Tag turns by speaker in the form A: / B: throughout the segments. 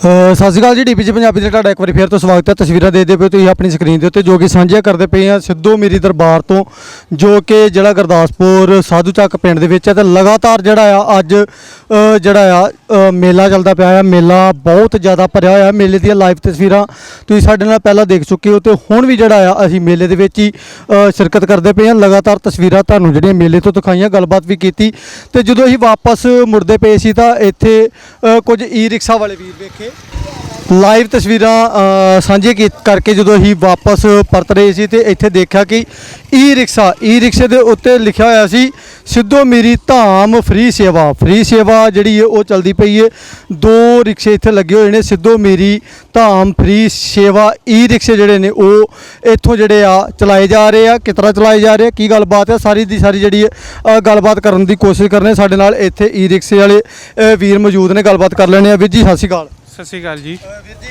A: ਸਤਿ ਸ਼੍ਰੀ ਅਕਾਲ ਜੀ ਡੀਪੀਜੀ ਪੰਜਾਬੀ ਦੇ ਤੁਹਾਡਾ ਇੱਕ ਵਾਰੀ ਫੇਰ ਤੋਂ ਸਵਾਗਤ ਹੈ। ਤਸਵੀਰਾਂ ਦੇਖਦੇ ਪਏ ਤੁਸੀਂ ਆਪਣੀ ਸਕਰੀਨ ਦੇ ਉੱਤੇ, ਜੋ ਕਿ ਸਾਂਝੀਆਂ ਕਰਦੇ ਪਏ ਆ ਸਿੱਧੂ ਮੇਰੀ ਦਰਬਾਰ ਤੋਂ, ਜੋ ਕਿ ਜਿਹੜਾ ਗੁਰਦਾਸਪੁਰ ਸਾਧੂ ਚੱਕ ਪਿੰਡ ਦੇ ਵਿੱਚ ਹੈ ਤੇ ਲਗਾਤਾਰ ਜਿਹੜਾ ਆ, ਅੱਜ ਜਿਹੜਾ ਆ ਮੇਲਾ ਚੱਲਦਾ ਪਿਆ ਆ। ਮੇਲਾ ਬਹੁਤ ਜ਼ਿਆਦਾ ਭਰਿਆ ਹੋਇਆ ਮੇਲੇ ਦੀਆਂ ਲਾਈਵ ਤਸਵੀਰਾਂ ਤੁਸੀਂ ਸਾਡੇ ਨਾਲ ਪਹਿਲਾਂ ਦੇਖ ਚੁੱਕੇ ਹੋ ਤੇ ਹੁਣ ਵੀ ਜਿਹੜਾ ਆ, ਅਸੀਂ ਮੇਲੇ ਦੇ ਵਿੱਚ ਹੀ ਸ਼ਿਰਕਤ ਕਰਦੇ ਪਏ ਆ ਲਗਾਤਾਰ ਤਸਵੀਰਾਂ ਤੁਹਾਨੂੰ ਜਿਹੜੀਆਂ ਮੇਲੇ ਤੋਂ ਦਿਖਾਈਆਂ, ਗੱਲਬਾਤ ਵੀ ਕੀਤੀ। ਤੇ ਜਦੋਂ ਅਸੀਂ ਵਾਪਸ ਮੁੜਦੇ ਪਏ ਸੀ ਤਾਂ ਇੱਥੇ ਕੁਝ ਈ ਰਿਕਸ਼ਾ ਵਾਲੇ ਵੀਰ ਵੇਖੇ। ਲਾਈਵ ਤਸਵੀਰਾਂ ਅ, ਸਾਂਝੇ ਕਰਕੇ ਜਦੋਂ ਅਸੀਂ ਵਾਪਸ ਪਰਤ ਰਹੇ ਸੀ ਤੇ ਇੱਥੇ ਦੇਖਿਆ ਕਿ ਈ ਰਿਕਸ਼ਾ ਈ ਰਿਕਸ਼ੇ ਦੇ ਉੱਤੇ ਲਿਖਿਆ ਹੋਇਆ ਸੀ ਸਿੱਧੋ ਮੇਰੀ ਧਾਮ ਫ੍ਰੀ ਸੇਵਾ। ਫ੍ਰੀ ਸੇਵਾ ਜਿਹੜੀ ਹੈ ਉਹ ਚੱਲਦੀ ਪਈ ਹੈ। ਦੋ ਰਿਕਸ਼ੇ ਇੱਥੇ ਲੱਗੇ ਹੋਏ ਨੇ ਸਿੱਧੋ ਮੇਰੀ ਧਾਮ ਫ੍ਰੀ ਸੇਵਾ ਈ ਰਿਕਸ਼ੇ ਜਿਹੜੇ ਨੇ ਉਹ ਇੱਥੋਂ ਜਿਹੜੇ ਆ ਚਲਾਏ ਜਾ ਰਹੇ ਆ। ਕਿਸ ਤਰ੍ਹਾਂ ਚਲਾਏ ਜਾ ਰਹੇ ਆ? ਕੀ ਗੱਲਬਾਤ ਹੈ? ਸਾਰੀ ਦੀ ਸਾਰੀ ਜਿਹੜੀ ਹੈ ਗੱਲਬਾਤ ਕਰਨ ਦੀ ਕੋਸ਼ਿਸ਼ ਕਰਨੇ ਸਾਡੇ ਨਾਲ ਇੱਥੇ ਈ ਰਿਕਸ਼ੇ ਵਾਲੇ ਵੀਰ ਮੌਜੂਦ ਨੇ। ਗੱਲਬਾਤ ਕਰ ਲੈਣੇ ਆ। ਵੀਰ ਜੀ ਸਤਿ ਸ਼੍ਰੀ ਅਕਾਲ।
B: ਸਤਿ ਸ਼੍ਰੀ ਅਕਾਲ ਜੀ।
A: ਵੀਰ ਜੀ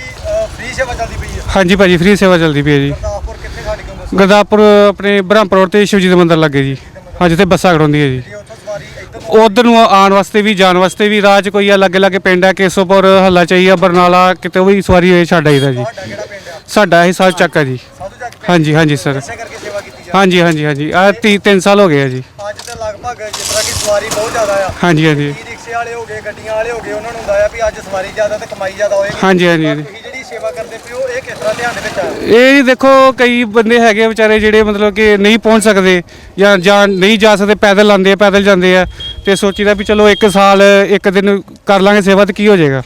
A: ਫ੍ਰੀ ਸੇਵਾ ਚੱਲਦੀ ਪਈ ਹੈ
B: ਹਾਂਜੀ ਭਾਜੀ ਫ੍ਰੀ ਸੇਵਾ ਚੱਲਦੀ ਪਈ ਹੈ ਜੀ।
A: ਗੁਰਦਾਸਪੁਰ ਕਿੱਥੇ
B: ਆਪਣੇ ਬ੍ਰਹਮਪੁਰ road ਤੇ ਸ਼ਿਵਜੀ ਦੇ ਮੰਦਿਰ ਲੱਗੇ ਜੀ। ਹਾਂ ਜਿੱਥੇ ਬੱਸਾਂ ਖੜੋਂਦੀਆਂ ਜੀ।
A: ਜੀ ਉੱਥੋਂ ਸਵਾਰੀ ਇੱਧਰ
B: ਉਧਰ ਨੂੰ ਆਉਣ ਵਾਸਤੇ ਵੀ ਜਾਣ ਵਾਸਤੇ ਵੀ 'ਚ ਕੋਈ ਆ ਲਾਗੇ ਲਾਗੇ ਪਿੰਡ ਹੈ ਕੇਸੋਪੁਰ ਹੱਲਾ ਚਾਹੀਆ ਬਰਨਾਲਾ ਕਿਤੇ ਵੀ ਸਵਾਰੀ ਹੋਏ ਛੱਡ ਆਈਦਾ ਜੀ।
A: ਤੁਹਾਡਾ ਕਿਹੜਾ ਪਿੰਡ ਆ?
B: ਸਾਡਾ ਇਹ ਸਾਲ ਚੱਕ ਹੈ ਜੀ।
A: ਸਾਧੂ ਪਿੰਡ।
B: ਹਾਂਜੀ ਹਾਂਜੀ ਸਰ।
A: ਇਸੇ ਕਰਕੇ ਸੇਵਾ ਕੀਤੀ ਜਾ
B: ਹਾਂਜੀ ਹਾਂਜੀ ਹਾਂਜੀ। ਆ 3 ਸਾਲ ਹੋ ਗਏ ਆ ਜੀ।
A: ਅੱਜ ਤੇ ਲਗਭਗ ਜਿਸ ਤਰ੍ਹਾਂ ਕਿ ਸਵਾਰੀ ਬਹੁਤ ਜ਼ਿਆਦਾ ਆ।
B: ਹਾਂਜੀ ਹਾਂਜੀ।
A: ਰਿਕਸ਼ੇ ਵਾਲੇ ਹੋ ਗਏ ਗੱਡੀਆਂ ਵਾਲੇ ਹੋ ਗਏ ਉਹਨਾਂ ਨੂੰ ਹੁੰਦਾ ਆ ਵੀ ਅੱਜ ਸਵਾਰੀ ਜ਼ਿਆਦਾ ਤੇ ਕਮਾਈ ਜ਼ਿਆਦਾ ਹੋਏਗੀ।
B: ਹਾਂਜੀ ਹਾਂਜੀ ਹਾਂਜੀ।
A: ਤੁਸੀਂ ਜਿਹੜੀ ਸੇਵਾ ਕਰਦੇ ਪਏ ਹੋ ਇਹ ਕਿਸ ਤਰ੍ਹਾਂ ਧਿਆਨ ਦੇ ਵਿੱਚ ਆ?
B: ਇਹ ਦੇਖੋ ਕਈ ਬੰਦੇ ਹੈਗੇ ਆ ਵਿਚਾਰੇ ਜਿਹੜੇ ਮਤਲਬ ਕਿ ਨਹੀਂ ਪਹੁੰਚ ਸਕਦੇ ਜਾਂ ਜਾਂ ਨਹੀਂ ਜਾ ਸਕਦੇ ਪੈਦਲ ਆਉਂਦੇ ਆ ਪੈਦਲ ਜਾਂਦੇ ਆ ਤੇ ਸੋਚੀਦਾ ਵੀ ਚਲੋ ਇੱਕ ਸਾਲ ਇੱਕ ਦਿਨ ਕਰ ਲਾਂਗੇ ਸੇਵਾ ਤੇ ਕੀ ਹੋ ਜਾਏਗਾ।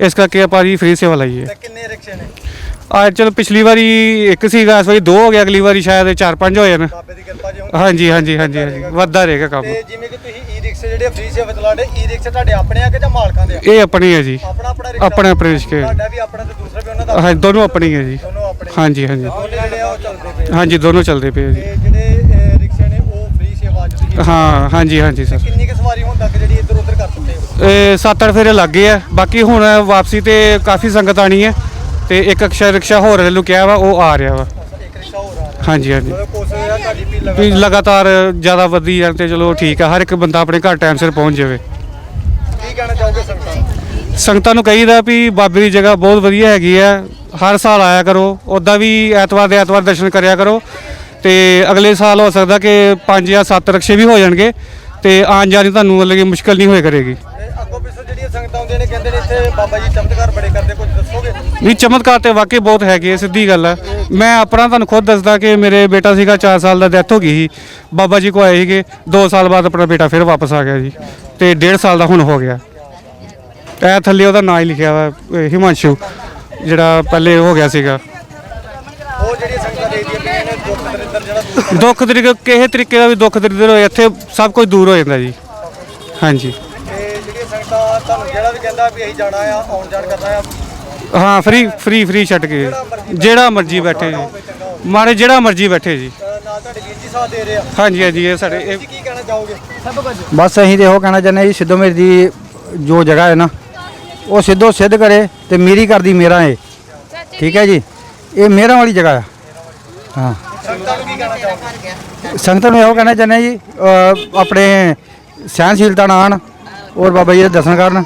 B: ਇਸ ਕਰਕੇ ਆਪਾਂ ਜੀ ਫ੍ਰੀ ਸੇਵਾ ਲਾਈਏ
A: ਤੇ ਕਿੰਨੇ ਰਿਕਸ਼ੇ ਨੇ?
B: ਆ ਚਲੋ ਪਿਛਲੀ ਵਾਰੀ ਇੱਕ ਸੀਗਾ ਇਸ ਵਾਰੀ ਦੋ ਹੋ ਗਿਆ ਅਗਲੀ ਵਾਰੀ ਸ਼ਾਇਦ ਚਾਰ ਪੰਜ ਹੋ ਜਾਣ।
A: ਬਾਬੇ ਦੀ ਕਿਰਪਾ ਜੇ ਹੁਣ
B: ਹਾਂਜੀ ਹਾਂਜੀ ਹਾਂਜੀ ਹਾਂਜੀ ਵੱਧਦਾ ਰਹੇਗਾ ਕੰਮ।
A: ਤੇ ਜਿਵੇਂ ਕਿ ਤੁਸੀਂ ਰਿਕਸ਼ੇ ਜਿਹੜੇ ਫ੍ਰੀ ਸੇਵਾ ਚਲਾਉਂਦੇ ਈ ਰਿਕਸ਼ੇ ਤੁਹਾਡੇ ਆਪਣੇ ਆ ਕਿ ਜਾਂ ਮਾਲਕਾਂ ਦੇ ਆ?
B: ਇਹ ਆਪਣੀ ਹੈ ਜੀ।
A: ਆਪਣਾ ਆਪਣਾ ਰਿਕਸ਼ਾ
B: ਆਪਣੇ ਆਪਣੇ ਰਿਸ਼ਕੇ
A: ਤੁਹਾਡਾ ਵੀ ਆਪਣਾ ਤੇ ਦੂਸਰਾ ਵੀ ਉਹਨਾਂ ਦਾ
B: ਹਾਂ ਦੋਨੋਂ ਆਪਣੀ ਹੈ ਜੀ।
A: ਦੋਨੋਂ ਆਪਣੇ
B: ਹਾਂਜੀ ਹਾਂਜੀ।
A: ਦੋਨੇ ਜਿਹੜੇ ਆ ਉਹ ਚੱਲਦੇ ਪਏ ਆ।
B: ਹਾਂਜੀ ਦੋਨੋਂ ਚੱਲਦੇ ਪਏ ਆ ਜੀ।
A: ਤੇ ਜਿਹੜੇ ਅਹ, ਰਿਕਸ਼ੇ ਨੇ ਉਹ ਫ੍ਰੀ ਸੇਵਾ ਅੱਜ ਦੀ
B: ਹਾਂ ਹਾਂਜੀ ਹਾਂਜੀ ਸਰ।
A: ਕਿੰਨੀ ਕੁ ਸਵਾਰੀ ਹੋਣ ਤੱਕ ਜਿਹੜੀ ਇੱਧਰ ਉੱਧਰ ਕਰ ਸਕਦੇ ਹੋ?
B: ਇਹ ਸੱਤ ਅੱਠ ਫੇਰੇ ਲੱਗ ਆ। ਬਾਕੀ ਹੁਣ ਵਾਪਸੀ ਤੇ ਕਾਫੀ ਸੰਗਤ ਆਣੀ ਹੈ। ਤੇ ਇੱਕ ਅਕਸ਼ਰ ਰਿਕਸ਼ਾ ਹੋਰ ਲੁਕਿਆ ਵਾ ਉਹ ਆ ਰਿਹਾ ਵਾ।
A: ਇੱਕ ਰਿਕਸ਼ਾ ਹੋਰ ਆ ਰਿਹਾ।
B: ਹਾਂਜੀ ਹਾਂਜੀ।
A: ਮਤਲਬ ਵੀ ਲਗਾਤਾਰ
B: ਜ਼ਿਆਦਾ ਵਧੀ ਜਾਣ ਤੇ ਚਲੋ ਠੀਕ ਆ ਹਰ ਇੱਕ ਬੰਦਾ ਆਪਣੇ ਘਰ ਟਾਈਮ ਸਿਰ ਪਹੁੰਚ ਜਾਵੇ।
A: ਕੀ ਕਹਿਣਾ ਚਾਹੋਗੇ ਸੰਗਤਾਂ ਨੂੰ?
B: ਸੰਗਤਾਂ ਨੂੰ ਕਹੀਦਾ ਵੀ ਬਾਬੇ ਦੀ ਜਗ੍ਹਾ ਬਹੁਤ ਵਧੀਆ ਹੈਗੀ ਆ ਹਰ ਸਾਲ ਆਇਆ ਕਰੋ ਉਦਾਂ ਵੀ ਐਤਵਾਰ ਦੇ ਐਤਵਾਰ ਦਰਸ਼ਨ ਕਰਿਆ ਕਰੋ ਤੇ ਅਗਲੇ ਸਾਲ ਹੋ ਸਕਦਾ ਕਿ 5 ਜਾਂ 7 ਰਕਸ਼ੇ ਵੀ ਹੋ ਜਾਣਗੇ ਤੇ ਆਉਣ ਜਾਣ ਦੀ ਤੁਹਾਨੂੰ ਮਤਲਬ ਕਿ ਮੁਸ਼ਕਲ ਨਹੀਂ ਹੋਏ ਕਰੇਗੀ।
A: ਤੇ ਅੱਗੋਂ ਪਿੱਛੋਂ ਜਿਹੜੀਆਂ ਸੰਗਤਾਂ ਆਉਂਦੀਆਂ ਨੇ ਕਹਿੰਦੇ ਨੇ ਇੱਥੇ ਬਾਬਾ ਜੀ ਚਮਤਕਾਰ ਬੜੇ ਕਰਦੇ ਕੁਝ ਦੱਸੋਗੇ?
B: ਨਹੀਂ ਚਮਤਕਾਰ ਤੇ ਵਾਕਈ ਬਹੁਤ ਹੈਗੇ ਆ, ਸਿੱਧੀ ਗੱਲ ਹੈ ਮੈਂ ਆਪਣਾ ਤੁਹਾਨੂੰ ਖੁਦ ਦੱਸਦਾ ਕਿ ਮੇਰੇ ਬੇਟਾ ਸੀਗਾ 4 ਸਾਲ ਦਾ ਡੈਥ ਹੋ ਗਈ ਸੀ। ਬਾਬਾ ਜੀ ਕੋ ਆਏ ਸੀਗੇ। 2 ਸਾਲ ਬਾਅਦ ਆਪਣਾ ਬੇਟਾ ਫਿਰ ਵਾਪਸ ਆ ਗਿਆ ਜੀ। ਤੇ 1.5 ਸਾਲ ਦਾ ਹੁਣ ਹੋ ਗਿਆ। ਇਹ ਥੱਲੇ ਉਹਦਾ ਨਾਂ ਹੀ ਲਿਖਿਆ ਵਾ ਅਹ ਹਿਮਾਂਸ਼ੂ ਜਿਹੜਾ ਪਹਿਲੇ ਹੋ ਗਿਆ ਸੀਗਾ।
A: ਉਹ ਸੰਗਤਾਂ ਦੁੱਖ ਦਰਿੰਦਰ ਜਿਹੜਾ।
B: ਦੁੱਖ ਕਿਸੇ ਤਰੀਕੇ ਦਾ ਵੀ ਦੁੱਖ ਦਰਿਦਰ ਹੋਏ ਇੱਥੇ ਸਭ ਕੁਝ ਦੂਰ ਹੋ ਜਾਂਦਾ ਜੀ। ਹਾਂਜੀ।
A: ਤੇ ਜਿਹੜੀਆਂ ਸੰਗਤਾਂ ਤੁਹਾਨੂੰ ਜਿਹੜਾ ਵੀ ਕਹਿੰਦਾ ਵੀ ਅਸੀਂ ਜਾਣਾ ਆ ਆਉਣ ਜਾਣ ਕਰਨਾ ਆ
B: ਹਾਂ ਫ੍ਰੀ ਫ੍ਰੀ ਫ੍ਰੀ ਛੱਡ ਕੇ। ਜਿਹੜਾ ਮਰਜ਼ੀ ਬੈਠੇ ਜੀ। ਮਾਰੇ ਜਿਹੜਾ ਮਰਜ਼ੀ ਬੈਠੇ ਜੀ।
A: ਨਾਲ ਤੁਹਾਡੇ ਵੀਰ ਜੀ ਸਾਥ ਦੇ ਰਹੇ ਆ।
B: ਹਾਂਜੀ ਹਾਂਜੀ ਇਹ ਸਾਡੇ ਇਹ
A: ਕੀ ਕਹਿਣਾ ਚਾਹੋਗੇ? ਸਭ ਕੁਝ।
C: ਬਸ ਅਸੀਂ ਤੇ ਇਹੋ ਕਹਿਣਾ ਚਾਹੁੰਦੇ ਹਾਂ ਜੀ ਸਿੱਧੂ ਮੇਰੀ ਦੀ ਜੋ ਜਗ੍ਹਾ ਹੈ ਨਾ ਉਹ ਸਿੱਧੋ ਸਿੱਧ ਕਰੇ ਤੇ ਮੇਰੀ ਕਰਦੀ ਮੇਰਾ ਏ। ਠੀਕ ਹੈ ਜੀ? ਇਹ ਮੇਰਾ ਵਾਲੀ ਜਗ੍ਹਾ ਆ। ਹਾਂ।
A: ਸੰਗਤਾਂ ਨੂੰ ਕੀ ਕਹਿਣਾ ਚਾਹੋਗੇ?
C: ਸੰਗਤਾਂ ਨੂੰ ਇਹੋ ਕਹਿਣਾ ਚਾਹੁੰਦੇ ਹਾਂ ਜੀ ਆਪਣੇ ਸਹਿਨਸ਼ੀਲਤਾ ਨਾਲ ਆਉਣ ਔਰ ਬਾਬਾ ਜੀ ਦੇ ਦਰਸ਼ਨ ਕਰਨ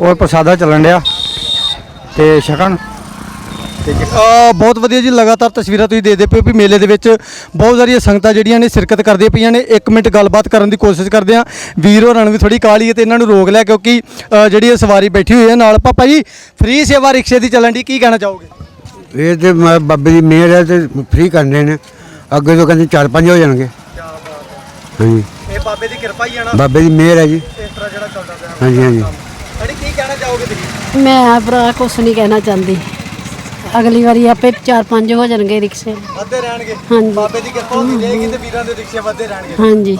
C: ਔਰ ਪ੍ਰਸਾਦਾ ਚੱਲਣ ਡਿਆ। ਤੇ ਛਕਣ
A: ਅ, ਬਹੁਤ ਵਧੀਆ ਜੀ ਲਗਾਤਾਰ ਤਸਵੀਰਾਂ ਤੁਸੀਂ ਦੇਖਦੇ ਪਏ ਹੋ ਵੀ ਮੇਲੇ ਦੇ ਵਿੱਚ ਬਹੁਤ ਸਾਰੀਆਂ ਸੰਗਤਾਂ ਜਿਹੜੀਆਂ ਨੇ ਸ਼ਿਰਕਤ ਕਰਦੀਆਂ ਪਈਆਂ ਨੇ। 1 ਮਿੰਟ ਗੱਲਬਾਤ ਕਰਨ ਦੀ ਕੋਸ਼ਿਸ਼ ਕਰਦੇ ਆ ਵੀਰ ਹੋਰਾਂ ਨੂੰ ਵੀ ਥੋੜੀ ਕਾਹਲੀ ਹੈ ਤੇ ਇਹਨਾਂ ਨੂੰ ਰੋਕ ਲਿਆ ਕਿਉਂਕਿ ਅ, ਜਿਹੜੀ ਇਹ ਸਵਾਰੀ ਬੈਠੀ ਹੋਈ ਹੈ ਨਾਲ। ਪਾਪਾ ਜੀ ਫ੍ਰੀ ਸੇਵਾ ਰਿਕਸ਼ੇ ਦੀ ਚੱਲਣ ਦੀ ਕੀ ਕਹਿਣਾ ਚਾਹੋਗੇ?
D: ਇਹ ਤੇ ਮ- ਬਾਬੇ ਦੀ ਮਿਹਰ ਹੈ ਤੇ ਫ੍ਰੀ ਕਰਨੇ ਨੇ। ਅੱਗੇ ਤੋਂ ਕਹਿੰਦੇ ਚਾਰ ਪੰਜ ਹੋ ਜਾਣਗੇ। ਹਾਂਜੀ।
A: ਇਹ ਬਾਬੇ ਦੀ ਕਿਰਪਾ ਹੀ ਆ ਨਾ।
D: ਬਾਬੇ ਦੀ ਮਿਹਰ ਹੈ ਜੀ।
A: ਇਸ ਤਰ੍ਹਾਂ ਜਿਹੜਾ ਚੱਲਦਾ ਪਿਆ।
D: ਹਾਂਜੀ ਹਾਂਜੀ।
A: ਅੜੀ ਕੀ ਕਹਿਣਾ ਚਾਹੋਗੇ ਤੁਸੀਂ?
E: ਮੈਂ ਭਰਾ ਕੁਛ ਨਹੀਂ ਕਹਿਣਾ ਚਾਹੁੰਦੀ। ਅਗਲੀ ਵਾਰੀ ਆਪੇ 4-5 ਹੋ ਜਾਣਗੇ ਰਿਕਸ਼ੇ।
A: ਵੱਧਦੇ ਰਹਿਣਗੇ।
E: ਹਾਂਜੀ।
A: ਬਾਬੇ ਦੀ ਕਿਰਪਾ ਹੁੰਦੀ ਰਹੇਗੀ ਤੇ ਵੀਰਾਂ ਦੇ ਰਿਕਸ਼ੇ ਵੱਧਦੇ ਰਹਿਣਗੇ।
E: ਹਾਂਜੀ।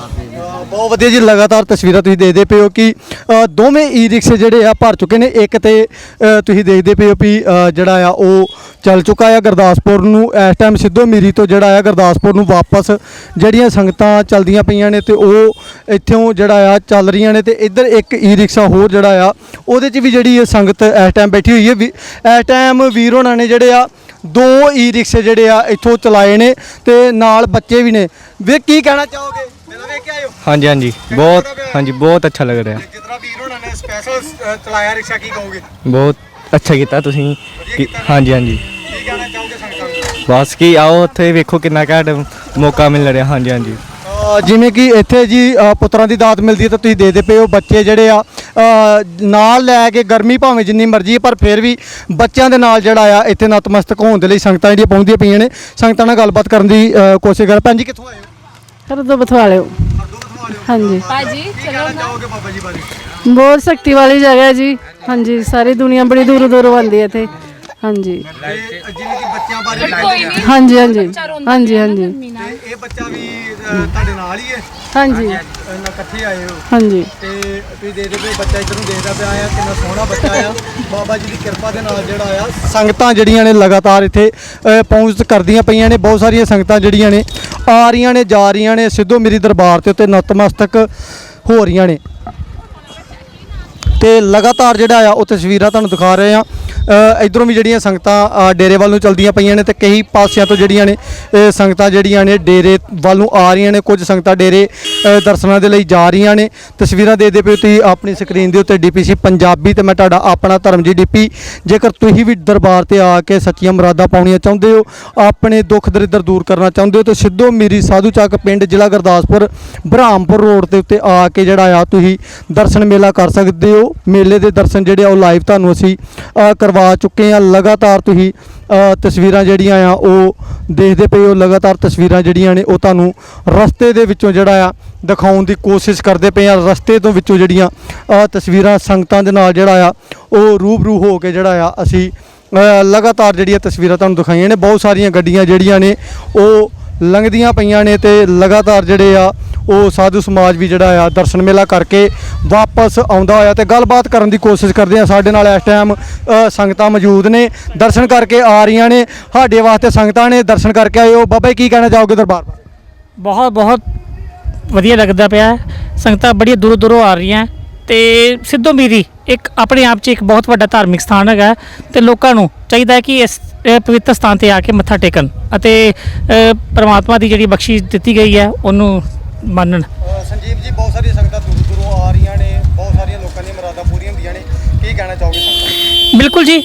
A: ਬਹੁਤ ਵਧੀਆ ਜੀ ਲਗਾਤਾਰ ਤਸਵੀਰਾਂ ਤੁਸੀਂ ਦੇਖਦੇ ਪਏ ਹੋ ਕਿ ਅ, ਦੋਵੇਂ ਈ ਰਿਕਸ਼ੇ ਜਿਹੜੇ ਆ ਭਰ ਚੁੱਕੇ ਨੇ। ਇੱਕ ਤੇ ਅ, ਤੁਸੀਂ ਦੇਖਦੇ ਪਏ ਹੋ ਵੀ ਅ, ਜਿਹੜਾ ਆ ਉਹ ਚੱਲ ਚੁੱਕਾ ਆ ਗੁਰਦਾਸਪੁਰ ਨੂੰ। ਇਸ ਟਾਈਮ ਸਿੱਧੋ ਮੀਰੀ ਤੋਂ ਜਿਹੜਾ ਆ ਗੁਰਦਾਸਪੁਰ ਨੂੰ ਵਾਪਸ ਜਿਹੜੀਆਂ ਸੰਗਤਾਂ ਚੱਲਦੀਆਂ ਪਈਆਂ ਨੇ ਤੇ ਉਹ ਇੱਥੋਂ ਜਿਹੜਾ ਆ ਚੱਲ ਰਹੀਆਂ ਨੇ ਤੇ ਇੱਧਰ ਇੱਕ ਈ ਰਿਕਸ਼ਾ ਹੋਰ ਜਿਹੜਾ ਆ ਉਹਦੇ 'ਚ ਵੀ ਜਿਹੜੀ ਇਹ ਸੰਗਤ ਇਸ ਟਾਈਮ ਬੈਠੀ ਹੋਈ ਹੈ। ਵੀ- ਇਸ ਟਾਈਮ ਵੀਰ ਹੋਣਾ ਨੇ ਜਿਹੜੇ ਆ ਦੋ ਈ ਰਿਕਸ਼ੇ ਜਿਹੜੇ ਆ ਇੱਥੋਂ ਚਲਾਏ ਨੇ ਤੇ ਨਾਲ ਬੱਚੇ ਵੀ ਨੇ। ਵੀ ਕੀ ਕਹਿਣਾ ਚਾਹੋਗੇ? ਕੇ ਆਇਓ?
F: ਹਾਂਜੀ ਹਾਂਜੀ। ਬਹੁਤ ਹਾਂਜੀ ਬਹੁਤ ਅੱਛਾ ਲੱਗ ਰਿਹਾ।
A: ਤਰ੍ਹਾਂ ਵੀਰ ਹੋਣਾ ਨੇ ਸਪੈਸ਼ਲ ਚਲਾਇਆ ਰਿਕਸ਼ਾ ਕੀ ਕਹੋਗੇ?
F: ਬਹੁਤ ਅੱਛਾ ਕੀਤਾ ਤੁਸੀਂ। ਕਿ- ਹਾਂਜੀ ਹਾਂਜੀ। ਬਸ ਕੀ ਆਓ ਉੱਥੇ ਵੇਖੋ ਕਿੰਨਾ ਘੱਟ ਮੌਕਾ ਮਿਲ ਰਿਹਾ। ਹਾਂਜੀ ਹਾਂਜੀ।
A: ਅ, ਜਿਵੇਂ ਕਿ ਇੱਥੇ ਜੀ ਅ, ਪੁੱਤਰਾਂ ਦੀ ਦਾਤ ਮਿਲਦੀ ਹੈ ਤਾਂ ਤੁਸੀਂ ਦੇ ਦੇ ਪਏ ਹੋ ਬੱਚੇ ਜਿਹੜੇ ਆ ਅ, ਨਾਲ ਲੈ ਕੇ ਗਰਮੀ ਭਾਵੇਂ ਜਿੰਨੀ ਮਰਜ਼ੀ ਹੈ ਪਰ ਫਿਰ ਵੀ ਬੱਚਿਆਂ ਦੇ ਨਾਲ ਜਿਹੜਾ ਆ ਇੱਥੇ ਨਤਮਸਤਕ ਹੋਣ ਦੇ ਲਈ ਸੰਗਤਾਂ ਜਿਹੜੀਆਂ ਪਹੁੰਚਦੀਆਂ ਪਈਆਂ ਨੇ। ਸੰਗਤਾਂ ਨਾਲ ਗੱਲਬਾਤ ਕਰਨ ਦੀ ਅ, ਕੋਸ਼ਿਸ਼ ਕਰ ਭੈਣ ਜੀ ਕਿੱਥੋਂ ਆਏ ਹੋ?
G: ਕਰ ਦੋ ਬਥਵਾਲਿਓ ਹਾਂਜੀ।
H: ਭਾਜੀ ਚਲੋ
A: ਜਾਓਗੇ ਬਾਬਾ ਜੀ ਬਾਰੇ
G: ਬਹੁਤ ਸ਼ਕਤੀ ਵਾਲੀ ਜਗ੍ਹਾ ਹੈ ਜੀ। ਹਾਂਜੀ ਸਾਰੀ ਦੁਨੀਆ ਬੜੀ ਦੂਰੋਂ ਦੂਰੋਂ ਆਉਂਦੀ ਹੈ ਇੱਥੇ। ਹਾਂਜੀ।
A: ਜਿਵੇਂ ਕਿ ਬੱਚਿਆਂ ਬਾਰੇ
H: ਕੋਈ ਨਹੀਂ
G: ਹਾਂਜੀ ਹਾਂਜੀ। ਹਾਂਜੀ ਹਾਂਜੀ।
A: ਇਹ ਬੱਚਾ ਵੀ ਤੁਹਾਡੇ ਨਾਲ ਹੀ ਹੈ?
G: ਹਾਂਜੀ।
A: ਇਕੱਠੇ ਆਏ ਹੋ?
G: ਹਾਂਜੀ।
A: ਤੇ ਤੁਸੀਂ ਦੇ ਦੇ ਪਏ ਬੱਚਾ ਇੱਧਰ ਨੂੰ ਦੇਖਦਾ ਪਿਆ ਆ ਕਿੰਨਾ ਸੋਹਣਾ ਬੱਚਾ ਆ। ਬਾਬਾ ਜੀ ਦੀ ਕਿਰਪਾ ਦੇ ਨਾਲ ਜਿਹੜਾ ਆ ਸੰਗਤਾਂ ਜਿਹੜੀਆਂ ਨੇ ਲਗਾਤਾਰ ਇੱਥੇ ਅ, ਪਹੁੰਚ ਕਰਦੀਆਂ ਪਈਆਂ ਨੇ ਬਹੁਤ ਸਾਰੀਆਂ ਸੰਗਤਾਂ ਜਿਹੜੀਆਂ ਨੇ ਆ ਰਹੀਆਂ ਨੇ ਜਾ ਰਹੀਆਂ ਨੇ ਸਿੱਧੋ ਮੇਰੀ ਦਰਬਾਰ ਤੇ ਉੱਤੇ ਨਤਮਸਤਕ ਹੋ ਰਹੀਆਂ ਨੇ। ਤੇ ਲਗਾਤਾਰ ਜਿਹੜਾ ਆ ਉਹ ਤਸਵੀਰਾਂ ਤੁਹਾਨੂੰ ਦਿਖਾ ਰਹੇ ਆ ਅ, ਇੱਧਰੋਂ ਵੀ ਜਿਹੜੀਆਂ ਸੰਗਤਾਂ ਡੇਰੇ ਵੱਲ ਨੂੰ ਚਲਦੀਆਂ ਪਈਆਂ ਨੇ ਤੇ ਕਈ ਪਾਸਿਆਂ ਤੋਂ ਜਿਹੜੀਆਂ ਨੇ ਸੰਗਤਾਂ ਜਿਹੜੀਆਂ ਨੇ ਡੇਰੇ ਵੱਲ ਨੂੰ ਆ ਰਹੀਆਂ ਨੇ। ਕੁਝ ਸੰਗਤਾਂ ਡੇਰੇ ਦਰਸ਼ਨਾਂ ਦੇ ਲਈ ਜਾ ਰਹੀਆਂ ਨੇ। ਤਸਵੀਰਾਂ ਦੇਖਦੇ ਪਏ ਹੋ ਤੁਸੀਂ ਆਪਣੀ ਸਕਰੀਨ ਦੇ ਉੱਤੇ ਡੀਪੀਸੀ ਪੰਜਾਬੀ ਤੇ ਮੈਂ ਤੁਹਾਡਾ ਆਪਣਾ ਧਰਮਜੀ ਡੀਪੀ। ਜੇਕਰ ਤੁਸੀਂ ਵੀ ਦਰਬਾਰ ਤੇ ਆ ਕੇ ਸੱਚੀਆਂ ਮੁਰਾਦਾਂ ਪਾਉਣੀਆਂ ਚਾਹੁੰਦੇ ਹੋ ਆਪਣੇ ਦੁੱਖ ਦਰਿਦਰ ਦੂਰ ਕਰਨਾ ਚਾਹੁੰਦੇ ਹੋ ਤੇ ਸਿੱਧੋ ਮੀਰੀ ਸਾਧੂ ਚੱਕ ਪਿੰਡ ਜ਼ਿਲ੍ਹਾ ਗੁਰਦਾਸਪੁਰ ਬ੍ਰਹਮਪੁਰ ਰੋਡ ਦੇ ਉੱਤੇ ਆ ਕੇ ਜਿਹੜਾ ਆ ਤੁਸੀਂ ਦਰਸ਼ਨ ਮੇਲਾ ਕਰ ਸਕਦੇ ਹੋ। ਮੇਲੇ ਦੇ ਦਰਸ਼ਨ ਜਿਹੜੇ ਆ ਉਹ ਲਾਈਵ ਤੁਹਾਨੂੰ ਅਸੀਂ ਕਰਵਾ ਚੁੱਕੇ ਆ ਲਗਾਤਾਰ ਤੁਸੀਂ ਤਸਵੀਰਾਂ ਜਿਹੜੀਆਂ ਆ, ਉਹ ਦੇਖਦੇ ਪਏ ਹੋ। ਲਗਾਤਾਰ ਤਸਵੀਰਾਂ ਜਿਹੜੀਆਂ ਨੇ, ਉਹ ਤੁਹਾਨੂੰ ਰਸਤੇ ਦੇ ਵਿੱਚੋਂ ਜਿਹੜਾ ਆ, ਦਿਖਾਉਣ ਦੀ ਕੋਸ਼ਿਸ਼ ਕਰਦੇ ਪਏ ਆ ਰਸਤੇ ਤੋਂ ਵਿੱਚੋਂ ਜਿਹੜੀਆਂ ਤਸਵੀਰਾਂ ਸੰਗਤਾਂ ਦੇ ਨਾਲ ਜਿਹੜਾ ਆ, ਉਹ ਰੂਬਰੂ ਹੋ ਕੇ ਜਿਹੜਾ ਆ, ਅਸੀਂ ਲਗਾਤਾਰ ਜਿਹੜੀਆਂ ਤਸਵੀਰਾਂ ਤੁਹਾਨੂੰ ਦਿਖਾਈਆਂ ਨੇ। ਬਹੁਤ ਸਾਰੀਆਂ ਗੱਡੀਆਂ ਜਿਹੜੀਆਂ ਨੇ, ਉਹ ਲੰਘਦੀਆਂ ਪਈਆਂ ਨੇ ਤੇ ਲਗਾਤਾਰ ਜਿਹੜੇ ਆ ਉਹ ਸਾਧੂ ਸਮਾਜ ਵੀ ਜਿਹੜਾ ਆ ਦਰਸ਼ਨ ਮੇਲਾ ਕਰਕੇ ਵਾਪਸ ਆਉਂਦਾ ਹੋਇਆ ਤੇ ਗੱਲਬਾਤ ਕਰਨ ਦੀ ਕੋਸ਼ਿਸ਼ ਕਰਦੇ ਆ। ਸਾਡੇ ਨਾਲ ਇਸ ਟਾਈਮ ਸੰਗਤਾਂ ਮੌਜੂਦ ਨੇ। ਦਰਸ਼ਨ ਕਰਕੇ ਆ ਰਹੀਆਂ ਨੇ। ਸਾਡੇ ਵਾਸਤੇ ਸੰਗਤਾਂ ਨੇ ਦਰਸ਼ਨ ਕਰਕੇ ਆਏ ਹੋ। ਬਾਬਾ ਜੀ, ਕੀ ਕਹਿਣਾ ਚਾਹੋਗੇ ਦਰਬਾਰ
I: ਬਹੁਤ ਬਹੁਤ ਵਧੀਆ ਲੱਗਦਾ ਪਿਆ। ਸੰਗਤਾਂ ਬੜੀ ਦੂਰੋਂ ਦੂਰੋਂ ਆ ਰਹੀਆਂ। ਤੇ ਸਿੱਧੋ ਮੀਰੀ ਇੱਕ ਆਪਣੇ ਆਪ 'ਚ ਇੱਕ ਬਹੁਤ ਵੱਡਾ ਧਾਰਮਿਕ ਸਥਾਨ ਹੈਗਾ ਤੇ ਲੋਕਾਂ ਨੂੰ ਚਾਹੀਦਾ ਹੈ ਕਿ ਇਸ ਪਵਿੱਤਰ ਸਥਾਨ ਤੇ ਆ ਕੇ ਮੱਥਾ ਟੇਕਣ ਅਤੇ ਪਰਮਾਤਮਾ ਦੀ ਜਿਹੜੀ ਬਖਸ਼ਿਸ਼ ਦਿੱਤੀ ਗਈ ਹੈ, ਉਹਨੂੰ ਮੰਨਣ।
A: ਸੰਜੀਵ ਜੀ ਬਹੁਤ ਸਾਰੀਆਂ ਸੰਗਤਾਂ ਦੂਰ ਦੂਰੋਂ ਆ ਰਹੀਆਂ ਨੇ। ਬਹੁਤ ਸਾਰੀਆਂ ਲੋਕਾਂ ਦੀਆਂ ਮੁਰਾਦਾਂ ਪੂਰੀਆਂ ਹੁੰਦੀਆਂ ਨੇ। ਕੀ ਕਹਿਣਾ ਚਾਹੋਗੇ ਸੰਗਤਾਂ
I: ਬਿਲਕੁਲ ਜੀ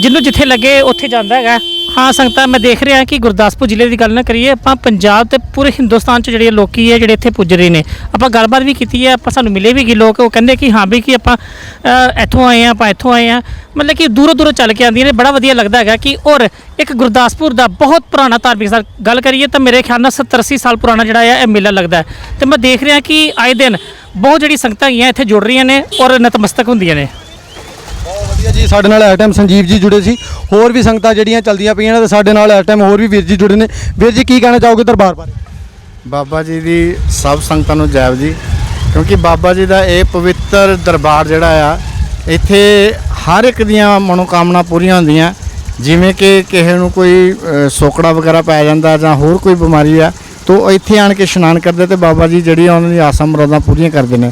I: ਜਿਹਨੂੰ ਜਿੱਥੇ ਲੱਗੇ ਉੱਥੇ ਜਾਂਦਾ ਹੈਗਾ। ਹਾਂ ਸੰਗਤਾਂ ਮੈਂ ਦੇਖ ਰਿਹਾ ਕਿ ਗੁਰਦਾਸਪੁਰ ਜ਼ਿਲ੍ਹੇ ਦੀ ਗੱਲ ਨਾ ਕਰੀਏ ਆਪਾਂ ਪੰਜਾਬ ਤੇ ਪੂਰੇ ਹਿੰਦੁਸਤਾਨ 'ਚ ਜਿਹੜੇ ਲੋਕੀ ਹੈ ਜਿਹੜੇ ਇੱਥੇ ਪੁੱਜ ਰਹੇ ਨੇ ਆਪਾਂ ਗੱਲਬਾਤ ਵੀ ਕੀਤੀ ਹੈ ਆਪਾਂ ਸਾਨੂੰ ਮਿਲੇ ਵੀ ਕਿ ਲੋਕ ਉਹ ਕਹਿੰਦੇ ਕਿ ਹਾਂ ਵੀ ਕਿ ਆਪਾਂ ਅ, ਇੱਥੋਂ ਆਏ ਆ ਆਪਾਂ ਇੱਥੋਂ ਆਏ ਆ। ਮਤਲਬ ਕਿ ਦੂਰੋਂ ਦੂਰੋਂ ਚੱਲ ਕੇ ਆਉਂਦੀਆਂ ਨੇ ਬੜਾ ਵਧੀਆ ਲੱਗਦਾ ਹੈਗਾ ਕਿ ਔਰ ਇੱਕ ਗੁਰਦਾਸਪੁਰ ਦਾ ਬਹੁਤ ਪੁਰਾਣਾ ਧਾਰਮਿਕ ਸਥਾਨ ਗੱਲ ਕਰੀਏ ਤਾਂ ਮੇਰੇ ਖਿਆਲ ਨਾਲ 70 80 ਸਾਲ ਪੁਰਾਣਾ ਜਿਹੜਾ ਹੈ ਇਹ ਮੇਲਾ ਲੱਗਦਾ ਹੈ। ਤੇ ਮੈਂ ਦੇਖ ਰਿਹਾ ਕਿ ਆਏ ਦਿਨ ਬਹੁਤ ਜਿਹੜੀ ਸੰਗਤਾਂ ਹੈਗੀਆਂ ਇੱਥੇ ਜੁੜ ਰਹੀਆਂ ਨੇ ਔਰ ਨਤਮਸਤਕ ਹੁੰਦੀਆਂ ਨੇ।
A: ਬਹੁਤ ਜੀ, ਸਾਡੇ ਨਾਲ ਇਸ ਟਾਈਮ ਸੰਜੀਵ ਜੀ ਜੁੜੇ ਸੀ। ਹੋਰ ਵੀ ਸੰਗਤਾਂ ਜਿਹੜੀਆਂ ਚੱਲਦੀਆਂ ਪਈਆਂ ਨੇ ਤੇ ਸਾਡੇ ਨਾਲ ਇਸ ਟਾਈਮ ਹੋਰ ਵੀ ਵੀਰ ਜੀ ਜੁੜੇ ਨੇ। ਵੀਰ ਜੀ, ਕੀ ਕਹਿਣਾ ਚਾਹੋਗੇ ਦਰਬਾਰ ਬਾਰੇ?
J: ਬਾਬਾ ਜੀ ਦੀ ਸਭ ਸੰਗਤਾਂ ਨੂੰ ਜੈ ਜੀ, ਕਿਉਂਕਿ ਬਾਬਾ ਜੀ ਦਾ ਇਹ ਪਵਿੱਤਰ ਦਰਬਾਰ ਜਿਹੜਾ ਆ, ਇੱਥੇ ਹਰ ਇੱਕ ਦੀਆਂ ਮਨੋਕਾਮਨਾ ਪੂਰੀਆਂ ਹੁੰਦੀਆਂ। ਜਿਵੇਂ ਕਿ ਕਿਸੇ ਨੂੰ ਕੋਈ ਸੋਕੜਾ ਵਗੈਰਾ ਪੈ ਜਾਂਦਾ ਜਾਂ ਹੋਰ ਕੋਈ ਬਿਮਾਰੀ ਆ, ਤੋ ਉਹ ਇੱਥੇ ਆਣ ਕੇ ਇਸ਼ਨਾਨ ਕਰਦੇ ਤੇ ਬਾਬਾ ਜੀ ਜਿਹੜੀ ਆ ਉਹਨਾਂ ਦੀ ਆਸਾਂ ਮਰਾਦਾਂ ਪੂਰੀਆਂ ਕਰਦੇ ਨੇ।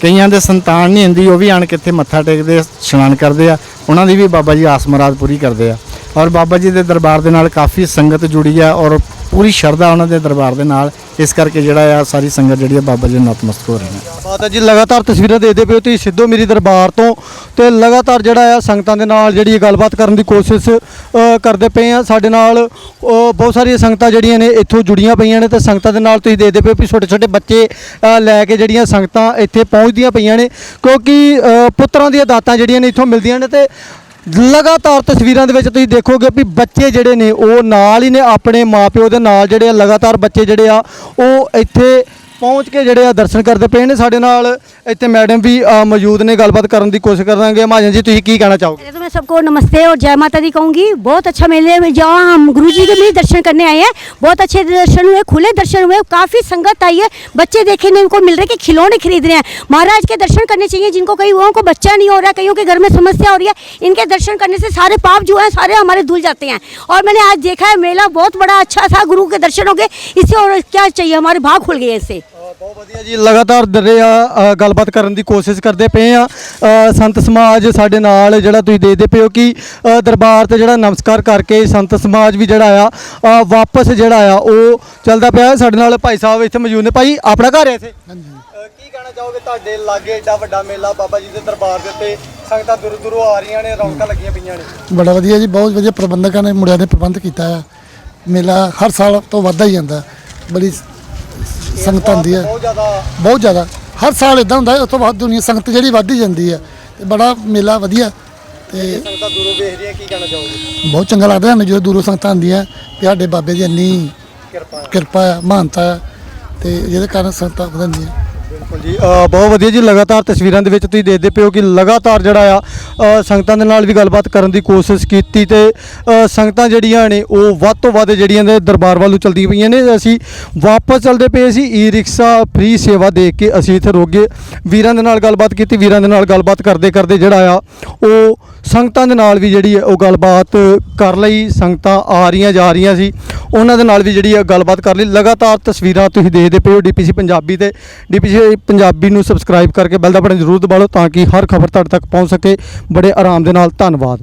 J: ਕਈਆਂ ਦੇ ਸੰਤਾਨ ਨਹੀਂ ਹੁੰਦੀ, ਉਹ ਵੀ ਆਣ ਕੇ ਇੱਥੇ ਮੱਥਾ ਟੇਕਦੇ, ਇਸ਼ਨਾਨ ਕਰਦੇ ਆ। ਉਹਨਾਂ ਦੀ ਵੀ ਬਾਬਾ ਜੀ ਆਸ ਮੁਰਾਦ ਪੂਰੀ ਕਰਦੇ ਆ। ਔਰ ਬਾਬਾ ਜੀ ਦੇ ਦਰਬਾਰ ਦੇ ਨਾਲ ਕਾਫੀ ਸੰਗਤ ਜੁੜੀ ਆ ਔਰ ਪੂਰੀ ਸ਼ਰਧਾ ਉਹਨਾਂ ਦੇ ਦਰਬਾਰ ਦੇ ਨਾਲ ਇਸ ਕਰਕੇ ਜਿਹੜਾ ਆ ਸਾਰੀ ਸੰਗਤ ਜਿਹੜੀ ਆ ਬਾਬਾ ਜੀ ਨੂੰ ਨਤਮਸਤਕ ਹੋ ਰਹੀ ਹੈ।
A: ਬਾਤ ਹੈ ਜੀ ਲਗਾਤਾਰ ਤਸਵੀਰਾਂ ਦੇਖਦੇ ਪਏ ਹੋ ਤੁਸੀਂ ਸਿੱਧੋ ਮੇਰੀ ਦਰਬਾਰ ਤੋਂ ਤੇ ਲਗਾਤਾਰ ਜਿਹੜਾ ਆ ਸੰਗਤਾਂ ਦੇ ਨਾਲ ਜਿਹੜੀ ਇਹ ਗੱਲਬਾਤ ਕਰਨ ਦੀ ਕੋਸ਼ਿਸ਼ ਕਰਦੇ ਪਏ ਆ। ਸਾਡੇ ਨਾਲ ਅ, ਬਹੁਤ ਸਾਰੀਆਂ ਸੰਗਤਾਂ ਜਿਹੜੀਆਂ ਨੇ ਇੱਥੋਂ ਜੁੜੀਆਂ ਪਈਆਂ ਨੇ ਤੇ ਸੰਗਤਾਂ ਦੇ ਨਾਲ ਤੁਸੀਂ ਦੇਖਦੇ ਪਏ ਹੋ ਵੀ ਛੋਟੇ ਛੋਟੇ ਬੱਚੇ ਲੈ ਕੇ ਜਿਹੜੀਆਂ ਸੰਗਤਾਂ ਇੱਥੇ ਪਹੁੰਚਦੀਆਂ ਪਈਆਂ ਨੇ। ਕਿਉਂਕਿ ਪੁੱਤਰਾਂ ਦੀਆਂ ਦਾਤਾਂ ਜਿਹੜੀਆਂ ਨੇ ਇੱਥੋਂ ਮਿਲਦੀਆਂ ਨੇ ਤੇ ਲਗਾਤਾਰ ਤਸਵੀਰਾਂ ਦੇ ਵਿੱਚ ਤੁਸੀਂ ਦੇਖੋਗੇ ਵੀ ਬੱਚੇ ਜਿਹੜੇ ਨੇ, ਉਹ ਨਾਲ ਹੀ ਨੇ, ਆਪਣੇ ਮਾਪਿਓ ਦੇ ਨਾਲ ਜਿਹੜੇ ਆ, ਲਗਾਤਾਰ ਬੱਚੇ ਜਿਹੜੇ ਆ, ਉਹ ਇੱਥੇ ਪਹੁੰਚ ਕੇ ਜਿਹੜੇ ਆ ਦਰਸ਼ਨ ਕਰਦੇ ਪਏ ਨੇ ਸਾਡੇ ਨਾਲ ਇੱਥੇ ਮੈਡਮ ਵੀ ਅ, ਮੌਜੂਦ ਨੇ ਗੱਲਬਾਤ ਕਰਨ ਦੀ ਕੋਸ਼ਿਸ਼ ਕਰਾਂਗੇ ਮਹਾਜਨ ਜੀ ਤੁਸੀਂ ਕੀ ਕਹਿਣਾ ਚਾਹੋਗੇ
E: पहले तो मैं सबको नमस्ते और जय माता दी कहूँगी बहुत अच्छा मेले में जहाँ हम गुरु जी के भी दर्शन करने आए हैं बहुत अच्छे दर्शन हुए खुले दर्शन हुए काफ़ी संगत आई है बच्चे देखने को मिल रहे हैं कि खिलौने खरीद रहे हैं महाराज के दर्शन करने चाहिए जिनको कई लोगों को बच्चा नहीं हो रहा है कईयों के घर में समस्या हो रही है इनके दर्शन करने से सारे पाप जो है सारे हमारे धुल जाते हैं और मैंने आज देखा है मेला बहुत बड़ा अच्छा था गुरु के दर्शन हो गए इससे और क्या चाहिए हमारे भाग खुल गए इससे
A: ਬਹੁਤ ਵਧੀਆ ਜੀ ਲਗਾਤਾਰ ਦਰੇ ਆ ਅ, ਗੱਲਬਾਤ ਕਰਨ ਦੀ ਕੋਸ਼ਿਸ਼ ਕਰਦੇ ਪਏ ਆ। ਅ, ਸੰਤ ਸਮਾਜ ਸਾਡੇ ਨਾਲ ਜਿਹੜਾ ਤੁਸੀਂ ਦੇਖਦੇ ਪਏ ਹੋ ਕਿ ਅ, ਦਰਬਾਰ ਤੇ ਜਿਹੜਾ ਨਮਸਕਾਰ ਕਰਕੇ ਸੰਤ ਸਮਾਜ ਵੀ ਜਿਹੜਾ ਆ ਅ, ਵਾਪਸ ਜਿਹੜਾ ਆ ਉਹ ਚੱਲਦਾ ਪਿਆ। ਸਾਡੇ ਨਾਲ ਭਾਈ ਸਾਹਿਬ ਇੱਥੇ ਮੌਜੂਦ ਨੇ। ਭਾਈ ਆਪਣਾ ਘਰ ਹੈ ਇੱਥੇ? ਹਾਂਜੀ। ਕੀ ਕਹਿਣਾ ਕਹਿਣਾ ਚਾਹੋਗੇ? ਤੁਹਾਡੇ ਲਾਗੇ ਏਡਾ ਵੱਡਾ ਮੇਲਾ ਬਾਬਾ ਜੀ ਦੇ ਦਰਬਾਰ ਦੇ ਉੱਤੇ ਸੰਗਤਾਂ ਦੂਰ ਦੂਰੋਂ ਆ ਰਹੀਆਂ ਨੇ ਰੌਣਕਾਂ ਲੱਗੀਆਂ ਪਈਆਂ ਨੇ।
H: ਬੜਾ ਵਧੀਆ ਜੀ ਬਹੁਤ ਵਧੀਆ ਪ੍ਰਬੰਧਕਾਂ ਨੇ ਮੁੰਡਿਆਂ ਨੇ ਪ੍ਰਬੰਧ ਕੀਤਾ ਆ। ਮੇਲਾ ਹਰ ਸਾਲ ਤੋਂ ਵੱਧਦਾ ਹੀ ਜਾਂਦਾ। ਬੜੀ ਸੰਗਤ ਆਉਂਦੀ ਹੈ।
A: ਬਹੁਤ ਜ਼ਿਆਦਾ
H: ਬਹੁਤ ਜ਼ਿਆਦਾ। ਹਰ ਸਾਲ ਇਦਾਂ ਹੁੰਦਾ ਹੈ ਉਸ ਤੋਂ ਬਾਅਦ ਦੁਨੀਆ ਸੰਗਤ ਜਿਹੜੀ ਵੱਧਦੀ ਜਾਂਦੀ ਹੈ। ਤੇ ਬੜਾ ਮੇਲਾ ਵਧੀਆ। ਤੇ
A: ਸੰਗਤਾਂ ਦੂਰੋਂ ਵੇਖ ਰਹੀਆਂ ਕੀ ਕਹਿਣਾ ਚਾਹੋਗੇ?
H: ਬਹੁਤ ਚੰਗਾ ਲੱਗਦਾ ਸਾਨੂੰ ਜਦੋਂ ਦੂਰੋਂ ਸੰਗਤਾਂ ਆਉਂਦੀਆਂ ਕਿ ਸਾਡੇ ਬਾਬੇ ਦੀ ਇੰਨੀ
A: ਕਿਰਪਾ
H: ਕਿਰਪਾ ਆ ਮਹਾਨਤਾ ਆ ਤੇ ਜਿਹਦੇ ਕਾਰਨ ਸੰਗਤਾਂ
A: ਬਿਲਕੁਲ ਜੀ ਬਹੁਤ ਵਧੀਆ ਜੀ, ਲਗਾਤਾਰ ਤਸਵੀਰਾਂ ਦੇ ਵਿੱਚ ਤੁਸੀਂ ਦੇਖਦੇ ਪਿਓ ਕਿ ਲਗਾਤਾਰ ਜਿਹੜਾ ਆ ਸੰਗਤਾਂ ਦੇ ਨਾਲ ਵੀ ਗੱਲਬਾਤ ਕਰਨ ਦੀ ਕੋਸ਼ਿਸ਼ ਕੀਤੀ ਤੇ ਸੰਗਤਾਂ ਜਿਹੜੀਆਂ ਨੇ, ਉਹ ਵੱਧ ਤੋਂ ਵੱਧ ਜਿਹੜੀਆਂ ਨੇ ਦਰਬਾਰ ਵੱਲੋਂ ਚਲਦੀਆਂ ਪਈਆਂ ਨੇ। ਅਸੀਂ ਵਾਪਸ ਚੱਲਦੇ ਪਏ ਸੀ ਈ ਰਿਕਸ਼ਾ ਫ੍ਰੀ ਸੇਵਾ ਦੇ ਕੇ ਅਸੀਂ ਇੱਥੇ ਰੁਕ ਗਏ। ਵੀਰਾਂ ਦੇ ਨਾਲ ਗੱਲਬਾਤ ਕੀਤੀ, ਵੀਰਾਂ ਦੇ ਨਾਲ ਗੱਲਬਾਤ ਕਰਦੇ ਕਰਦੇ ਜਿਹੜਾ ਆ, ਉਹ ਸੰਗਤਾਂ ਦੇ ਨਾਲ ਵੀ ਜਿਹੜੀ ਹੈ ਉਹ ਗੱਲਬਾਤ ਕਰ ਲਈ, ਸੰਗਤਾਂ ਆ ਰਹੀਆਂ, ਜਾ ਰਹੀਆਂ ਸੀ। ਉਹਨਾਂ ਦੇ ਨਾਲ ਵੀ ਜਿਹੜੀ ਹੈ ਗੱਲਬਾਤ ਕਰ ਲਈ। ਲਗਾਤਾਰ ਤਸਵੀਰਾਂ ਤੁਸੀਂ ਦੇਖਦੇ ਪਏ ਹੋ ਡੀਪੀਸੀ ਪੰਜਾਬੀ ਤੇ। ਡੀਪੀਸੀ ਪੰਜਾਬੀ ਨੂੰ ਸਬਸਕ੍ਰਾਈਬ ਕਰਕੇ ਬੈਲ ਦਾ ਬਟਨ ਜ਼ਰੂਰ ਦਬਾ ਲਓ ਤਾਂ ਕਿ ਹਰ ਖਬਰ ਤੁਹਾਡੇ ਤੱਕ ਪਹੁੰਚ ਸਕੇ। ਬੜੇ ਆਰਾਮ ਦੇ ਨਾਲ ਧੰਨਵਾਦ।